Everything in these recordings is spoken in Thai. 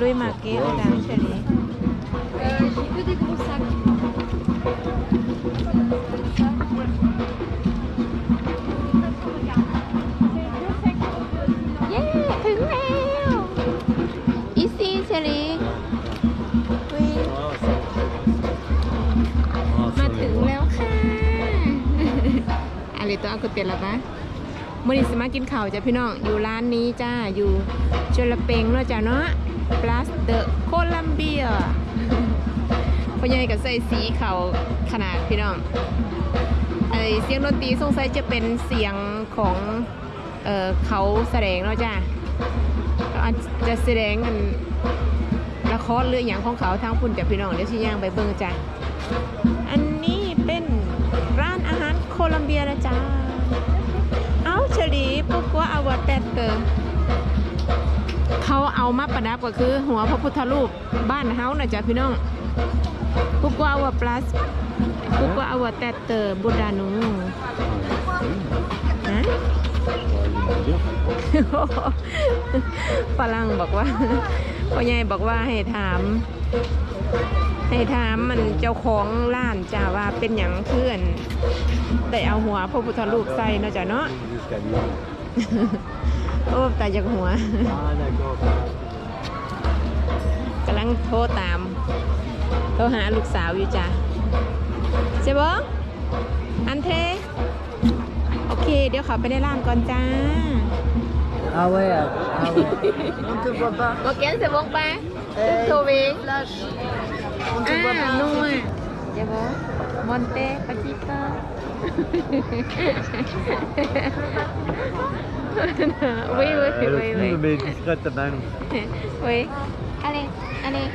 Louis Marquet, madame chérie. Euh, j'ai que des gros sacs. Yeah ถึงแล้ว Easy chérie. Oui. มาถึงแล้วค่ะ อะไรตัวเอาก๋วยเตี๋ยวละปะมื่อนี้สมากินข้าวจ้ะพี่น้อง อยู่ร้านนี้จ้า อยู่ชลเปงเนาะจ้ะเนาะ plus the Columbia พ่อใหญ่กับใส่สีเขาขนาดพี่น้องไอเสียงดนตรีสงสัยจะเป็นเสียงของเออเขาแสดงเนาะจ้าอาจจะแสดงกันละครหรืออย่างของเขาทางพุ่นจ้ะพี่น้องเดี๋ยวชิย่างไปเบิ่งจ้ะอันนี้เป็นร้านอาหารโคลัมเบียนะจ๊ะเอาเฉลีพวกว่าอวตารเตอร์ เอามาประดับก็คือหัวพระพุทธรูปบ้านเฮานะจ๊ะพี่น้องพวกว่าอวปลัสพวกว่าอวตารเตอร์บุดานุฮะฝรั่งบอกว่าพ่อใหญ่บอกว่าให้ถาม ให้ถามมันเจ้าของร้านจ้าว่าเป็นอย่างเพื่อนได้เอาหัวพระพุทธรูปใส่เนาะจ้ะเนาะ โอ้ตายจากหัวกำลังโทรตาม โทรหาลูกสาวอยู่จ้ะเจ๊บออันเท โอเค เดี๋ยวเขอไปในร้านก่อนจ้า Ah ouais, ah ouais. On te voit pas. โอเคเสร็จวงไปโทรเอง Flash. On te อ่า voit pas. นุ่มอะเจ๊บอ มอนเต้ปาจิโต oui, oui, Elle oui, filme, oui. mais discrètement. oui. Allez, allez.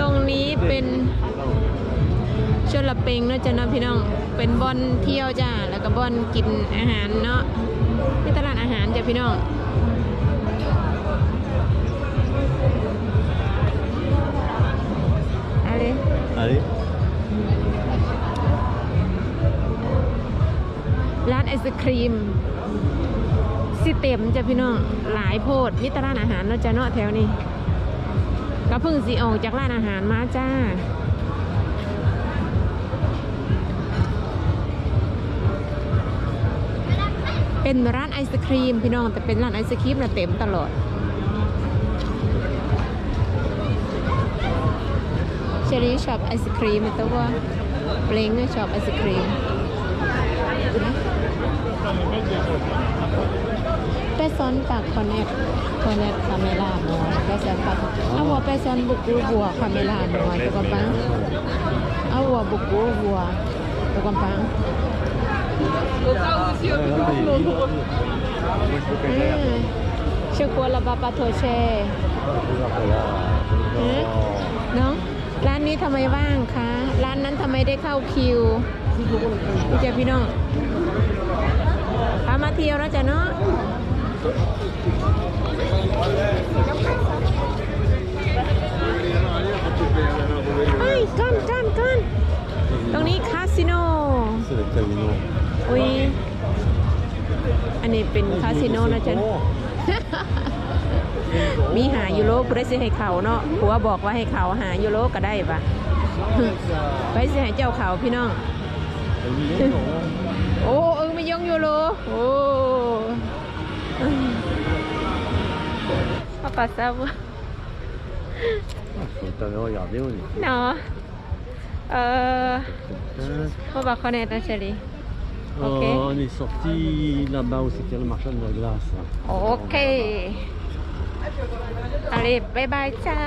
ตรงนี้เป็นชลเปงเนาะจ้ะเนาะพี่น้อง เป็นบอนเที่ยวจ้า แล้วก็บอนกินอาหารเนาะที่ตลาดอาหารจ้ะพี่น้อง Allez. ร้านไอศครีมสิเต็มจ้ะพี่น้องหลายโพดมีแตร้านอาหารเนาะจ้ะเนาะแถวนี้ก็เพิ่งสิออกจากร้านอาหารมาจ้าเป็นร้านไอศครีมพี่น้องแต่เป็นร้านไอศครีมน่ะเต็มตลอด รี่ชอบไอศครีมแต่ว่าเปลงก็ชอบไอศครีม Person par connect connect camera moi person par awa person buku buah camera moi tu comprends awa buku buah tu comprends Ouais, là, c'est libre. Moi, je peux pas faire. hmm je crois là-bas pas trop cher Hmm? น้องร้าน นี้ทำไมว่างคะ ร้านนั้นทำไมได้เข้าคิวเจ้าพี่น้องพามาเที่ยวนะจ๊ะเนาะเฮ้ยก้อนก้อนก้อนตรงนี้คาสิโน C'est le casino. อุ้ยอันนี้เป็นคาสิโนนะจ๊ะ มีหายูโรผู้ได้สิให้เขาเนาะผัวบอกว่าให้เขาหายูโรก็ได้ปะไปสิให้เจ้าเขาพี่น้อง Un million d'euros. โอ้เออไม่ยงยูโรโอ้เอาปัสสาวะ Ah, Faut t'aller regarder, on est เนาะเออ Putain. พ่อบอกเขาแน่นะเชลี Ok. Oh, on est sorti là-bas où c'était le marchand de la glace. là. โอเคอะไรบายบายจ้า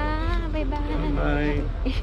บายบาย Bye.